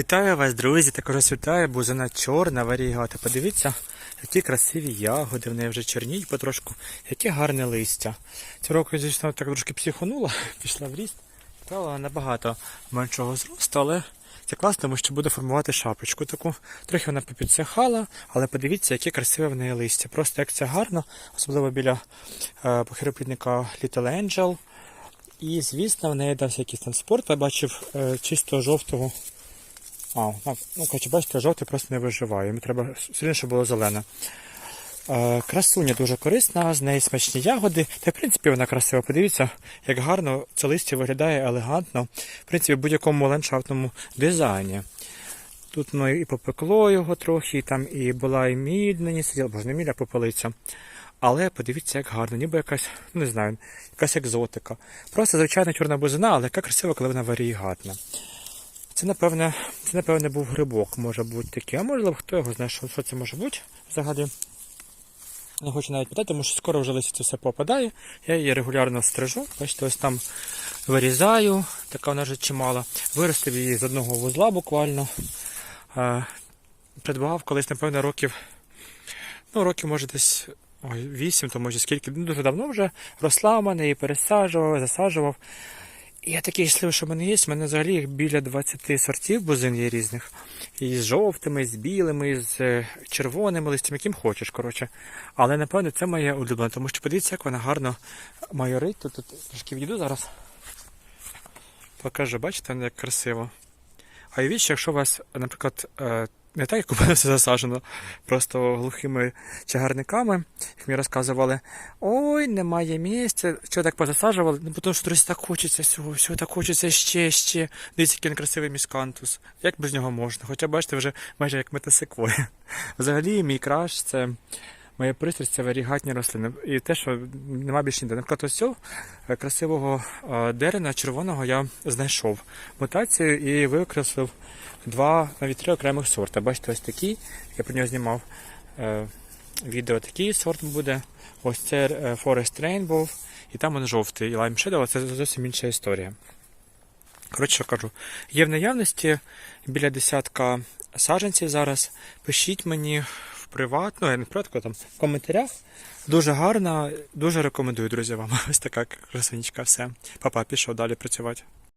Вітаю вас, друзі! Також вітаю, бузина чорна варігата. Подивіться, які красиві ягоди, в неї вже чорніють потрошку, яке гарне листя. Цього року, звісно, так трошки психонула, пішла в ріст, стала набагато меншого зросту, але це класно, тому що буде формувати шапочку таку. Трохи вона попідсихала, але подивіться, яке красиве в неї листя. Просто як це гарно, особливо біля е, похироплідника Little Angel. І, звісно, в неї дався якийсь там спорт. Я бачив е, чисто жовтого. А, ну, коротше, бачите, жовтий просто не виживає. Йому треба сильніше, щоб було зелене. Е, красуня дуже корисна, з неї смачні ягоди. Та в принципі вона красива. Подивіться, як гарно це листя виглядає елегантно. В принципі, в будь-якому ландшафтному дизайні. Тут ну, і попекло його трохи, і там і була і міль на ній сиділа, бо не міль, а попелиця. Але подивіться, як гарно, ніби якась, не знаю, якась екзотика. Просто звичайна чорна бузина, але яка красива, коли вона варігатна. Це, напевне, це, напевне, був грибок, може бути такий. А можливо, хто його знає, що, що це може бути взагалі. Не хочу навіть питати, тому що скоро вже листя все попадає. Я її регулярно стрижу. Бачите, ось там вирізаю, така вона вже чимала. Виростив її з одного вузла буквально. Придбав колись, напевно, років. Ну, років, може, десь ой, 8, то може скільки. Ну, дуже давно вже росла в мене і пересаджував, засаджував. І я такий щасливий, що в мене є. У мене взагалі біля 20 сортів бузин є різних. І з жовтими, і з білими, і з е, червоними листями, яким хочеш, коротше. Але напевно це моє улюблене, тому що подивіться, як вона гарно майорить. Тут, тут трошки відійду зараз. Покажу, бачите, як красиво. А що якщо у вас, наприклад, е, не так, як у мене все засажено, просто глухими чагарниками, як мені розказували, ой, немає місця, що так позасаджували, ну тому що друзі, так хочеться всього, всього так хочеться ще, ще. Дивіться, який красивий міскантус. Як без нього можна? Хоча бачите, вже майже як метасеквоя. Взагалі, мій краш це. Моя пристрасть це варігатні рослини. І те, що нема більше ніде. Наприклад, ось цього е, красивого е, дерена червоного я знайшов мутацію і викреслив два, навіть три окремих сорти. Бачите, ось такий. Я про нього знімав е, відео. Такий сорт буде. Ось це Forest Rainbow, і там він жовтий. І Lime Shadow, це зовсім інша історія. Коротше, що кажу, є в наявності біля десятка саджанців зараз. Пишіть мені в приват, ну я не в приватку, там в коментарях. Дуже гарна, дуже рекомендую, друзі, вам. Ось така красунечка, все. Папа пішов далі працювати.